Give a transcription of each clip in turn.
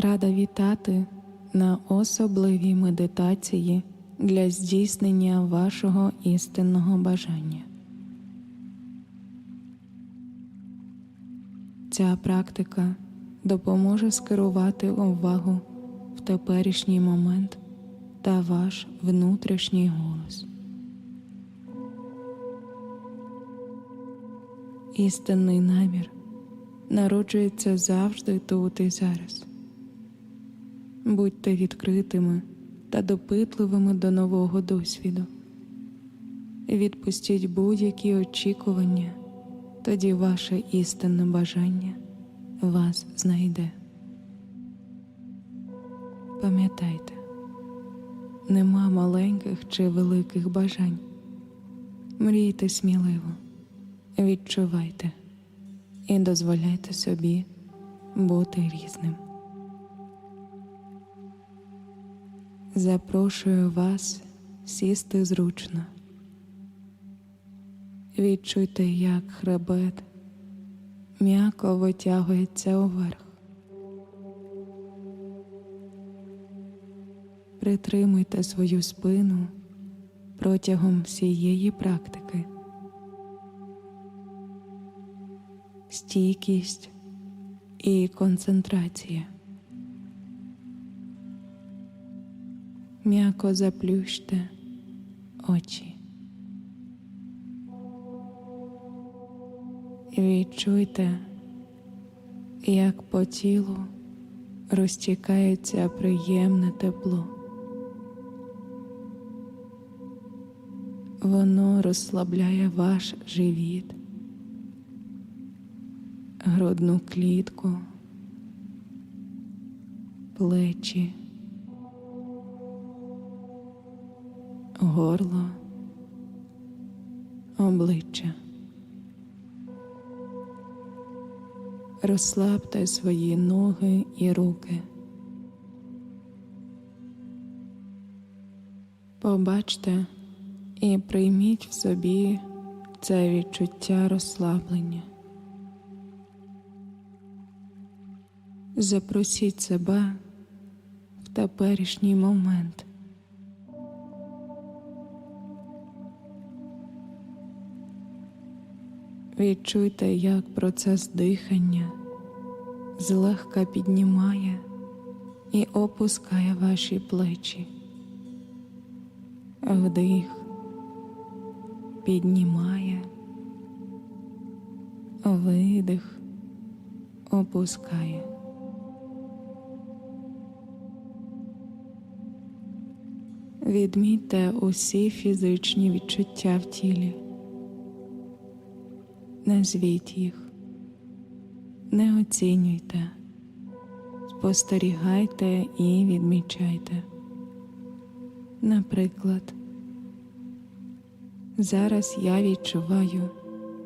Рада вітати на особливій медитації для здійснення вашого істинного бажання. Ця практика допоможе скерувати увагу в теперішній момент та ваш внутрішній голос. Істинний намір народжується завжди тут і зараз. Будьте відкритими та допитливими до нового досвіду. Відпустіть будь-які очікування, тоді ваше істинне бажання вас знайде. Пам'ятайте, нема маленьких чи великих бажань. Мрійте сміливо, відчувайте і дозволяйте собі бути різним. Запрошую вас сісти зручно. Відчуйте, як хребет м'яко витягується уверх. Притримуйте свою спину протягом всієї практики. Стійкість і концентрація. М'яко заплющте очі. Відчуйте, як по тілу розтікається приємне тепло. Воно розслабляє ваш живіт, грудну клітку, плечі, горло, обличчя. Розслабте свої ноги і руки. Побачте і прийміть в собі це відчуття розслаблення. Запросіть себе в теперішній момент. Відчуйте, як процес дихання злегка піднімає і опускає ваші плечі. Вдих піднімає, видих опускає. Відмітьте усі фізичні відчуття в тілі. Назвіть їх, не оцінюйте, спостерігайте і відмічайте. Наприклад, зараз я відчуваю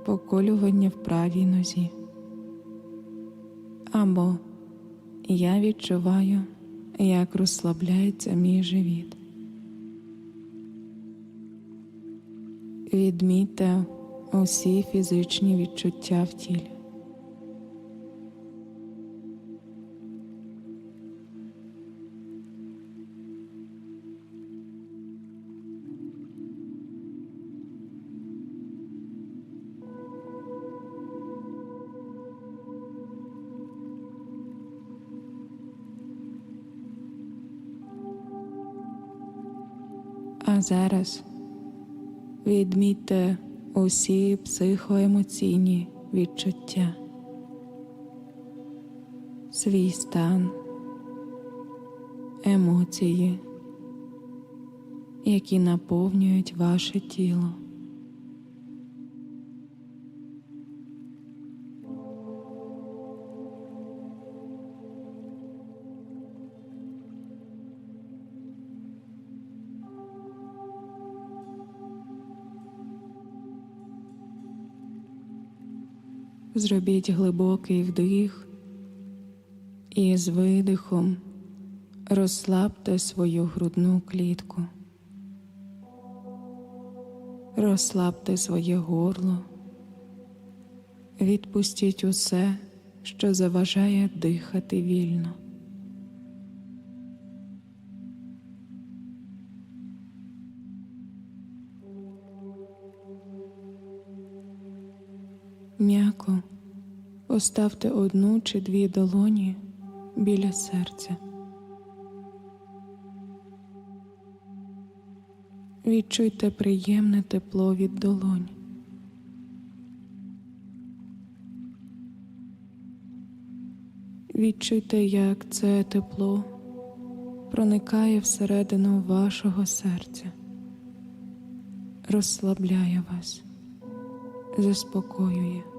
поколювання в правій нозі. Або я відчуваю, як розслабляється мій живіт. Відмітьте усі фізичні відчуття в тілі. А зараз відмітьте усі психоемоційні відчуття, свій стан, емоції, які наповнюють ваше тіло. Зробіть глибокий вдих і з видихом розслабте свою грудну клітку. Розслабте своє горло, відпустіть усе, що заважає дихати вільно. М'яко поставте одну чи дві долоні біля серця. Відчуйте приємне тепло від долонь. Відчуйте, як це тепло проникає всередину вашого серця, розслабляє вас, заспокоює.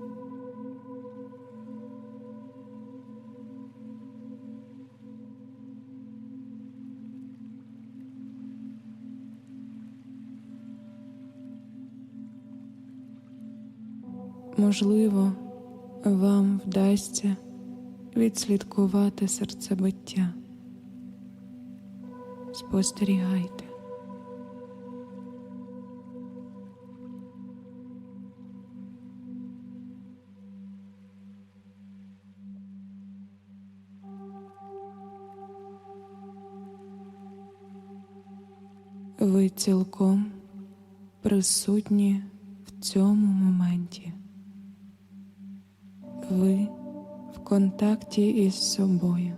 Можливо, вам вдасться відслідкувати серцебиття. Спостерігайте. Ви цілком присутні в цьому моменті. Ви в контакті із собою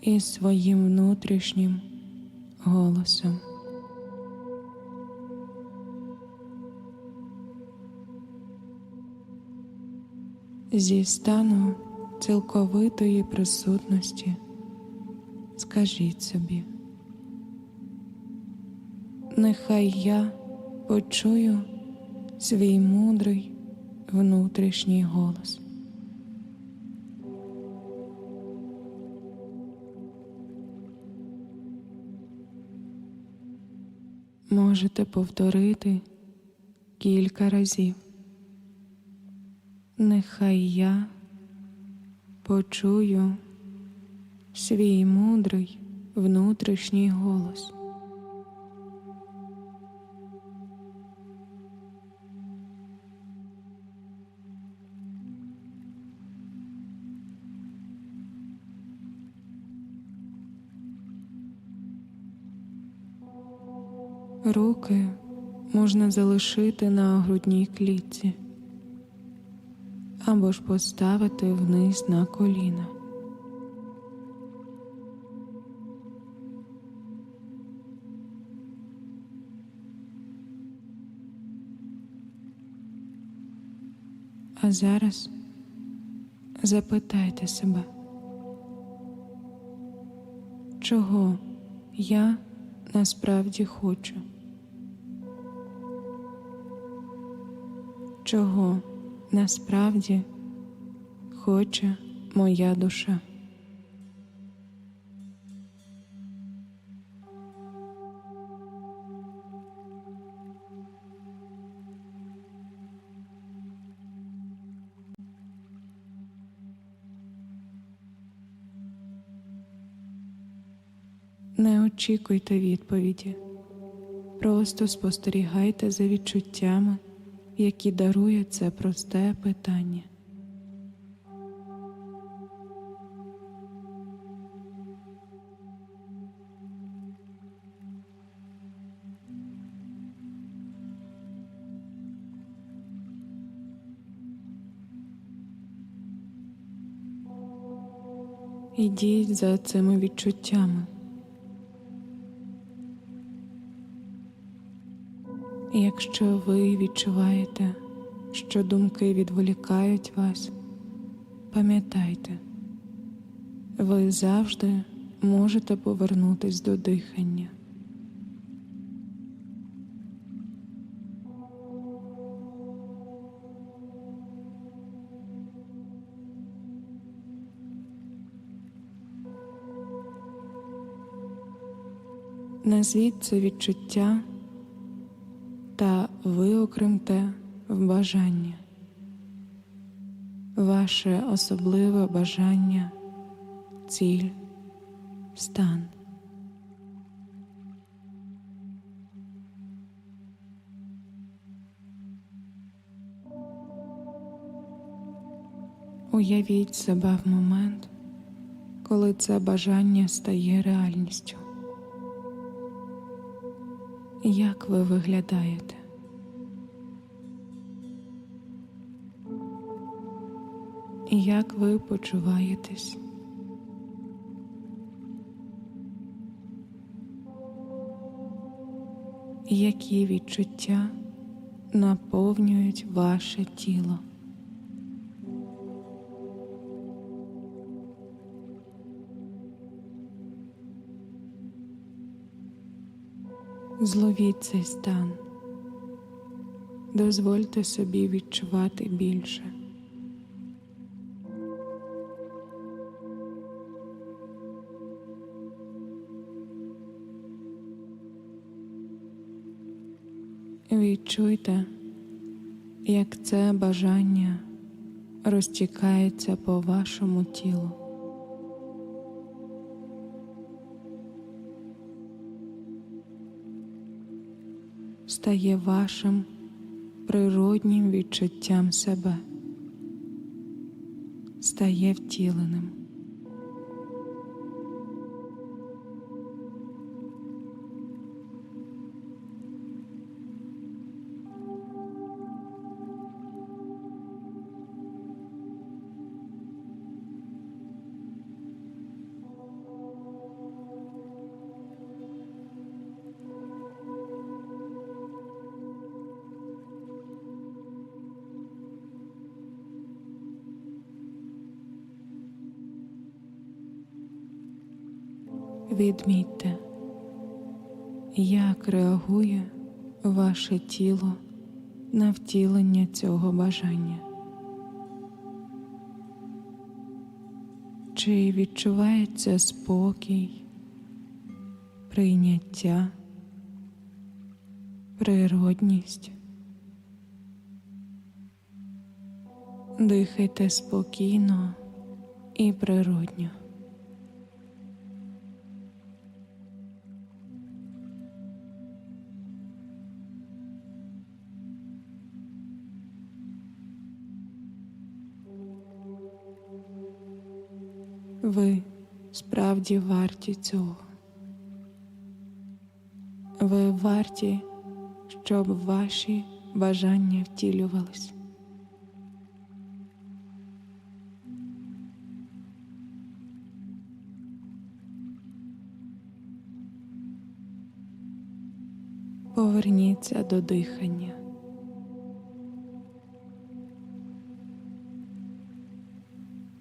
і своїм внутрішнім голосом. Зі стану цілковитої присутності скажіть собі, нехай я почую свій мудрий внутрішній голос. Можете повторити кілька разів. Нехай я почую свій мудрий внутрішній голос. Руки можна залишити на грудній клітці або ж поставити вниз на коліна. А зараз запитайте себе, чого я насправді хочу? Чого насправді хоче моя душа? Не очікуйте відповіді, просто спостерігайте за відчуттями, які дарує це просте питання. Ідіть за цими відчуттями. Якщо ви відчуваєте, що думки відволікають вас, пам'ятайте, ви завжди можете повернутись до дихання. Назвіть це відчуття та виокремте в бажання, ваше особливе бажання, ціль, стан. Уявіть себе в момент, коли це бажання стає реальністю. Як ви виглядаєте? як ви почуваєтесь. Які відчуття наповнюють ваше тіло? Зловіть цей стан. Дозвольте собі відчувати більше. Відчуйте, як це бажання розтікається по вашому тілу. Стає вашим природнім відчуттям себе, стає втіленим. Відмітьте, як реагує ваше тіло на втілення цього бажання. Чи відчувається спокій, прийняття, природність? Дихайте спокійно і природньо. Ви справді варті цього. Ви варті, щоб ваші бажання втілювались. Поверніться до дихання.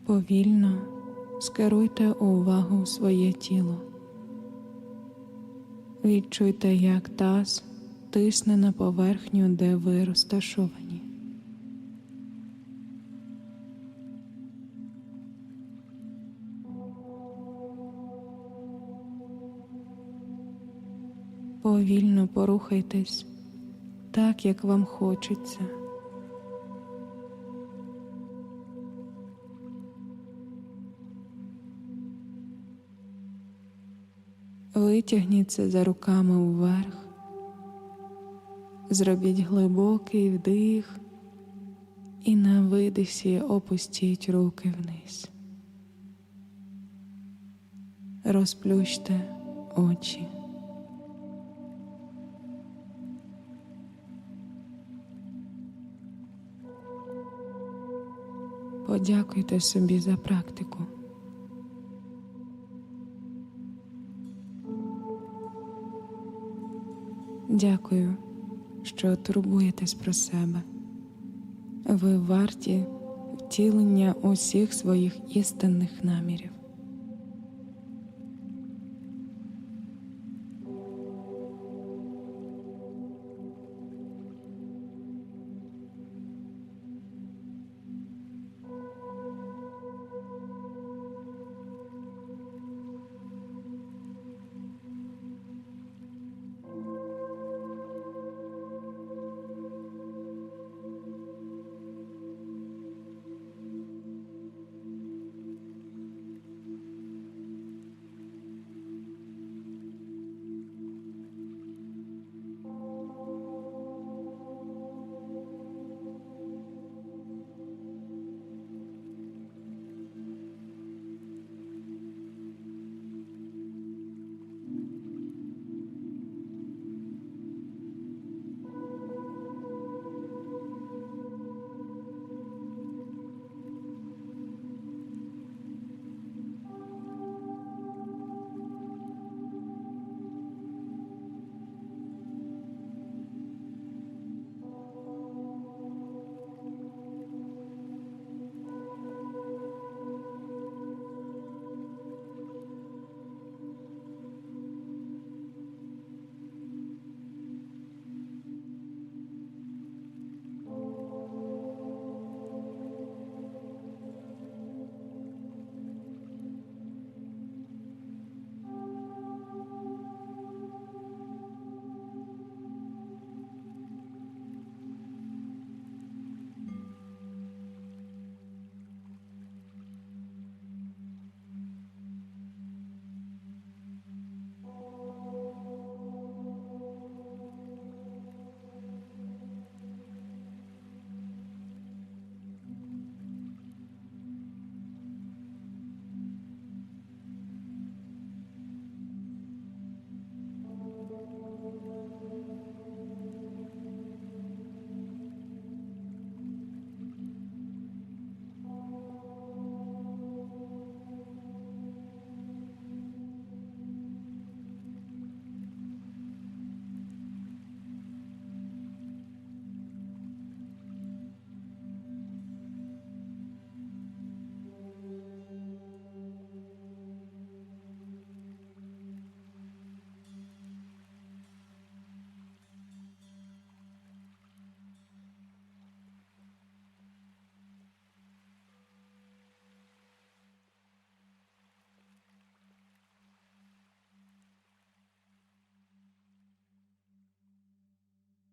Повільно скеруйте увагу в своє тіло. Відчуйте, як таз тисне на поверхню, де ви розташовані. Повільно порухайтесь так, як вам хочеться. Витягніться за руками вверх, зробіть глибокий вдих і на видисі опустіть руки вниз. Розплющте очі. Подякуйте собі за практику. Дякую, що турбуєтесь про себе. Ви варті втілення усіх своїх істинних намірів.